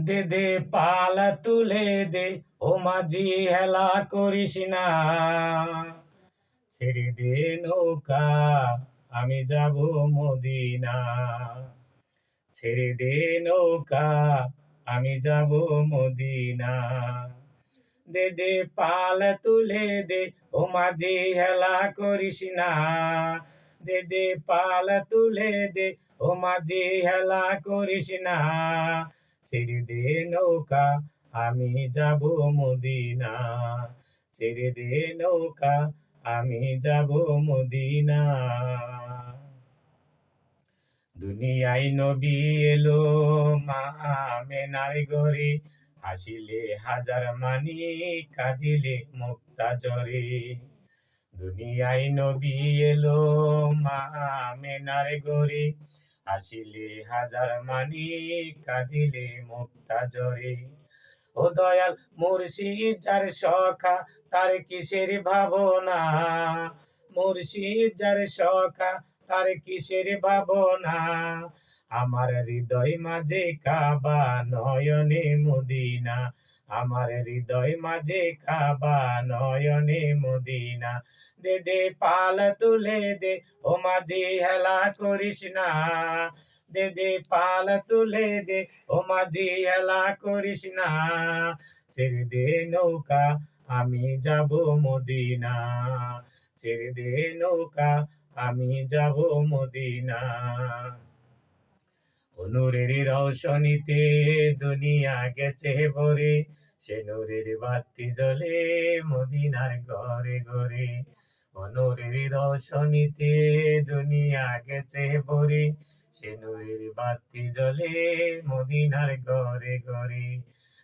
দে দে, পালা তুলে দে, ও মাঝি হেলা করিস না। ছেড়ে দে নৌকা, আমি যাব মদিনা। ছেড়ে দে নৌকা, আমি যাব মদিনা। দে দে, পাল তুলে দে, ও মাঝি হেলা করিস না। দে দে, পাল তুলে দে, ও মাঝি হেলা করিস না। ছেড়ে দে নৌকা, আমি যাব মদিনা। ছেড়ে দে নৌকা, আমি যাব মদিনা। দুনিয়ায় নবী এলো, মা মেনার গরে হাসিলে হাজার মানি, কাঁদিলে মুক্তা জরে দুনিয়ায় নবী এলো, মা মেনার গরে হাসিলে হাজার মানি কাঁদিলে মুক্তা জরে ও দয়াল মুর্শিদ, যার সখা, তার কিসের ভাবনা? মুর্শিদ, যার সখা তার কিসের ভাবনা? আমার হৃদয় মাঝে কাবা নয়নে মদিনা। আমার হৃদয় মাঝে কাবা নয়নে মদিনা। দে দে, পাল তুলে দে, ও মাঝে হেলা করিস না। দে দে, পাল তুলে দে, ও মাঝি হেলা করিস না। ছেড়ে দে নৌকা, আমি যাব মদিনা। ছেড়ে দে নৌকা আমি যাব মদিনা। নূরের রৌশনীতে দুনিয়া গেছে ভরে। সে নূরের বাতি জ্বলে মদিনার ঘরে ঘরে। নূরের রৌশনীতে দুনিয়া গেছে ভরে। সে নূরের বাতি জ্বলে মদিনার ঘরে ঘরে।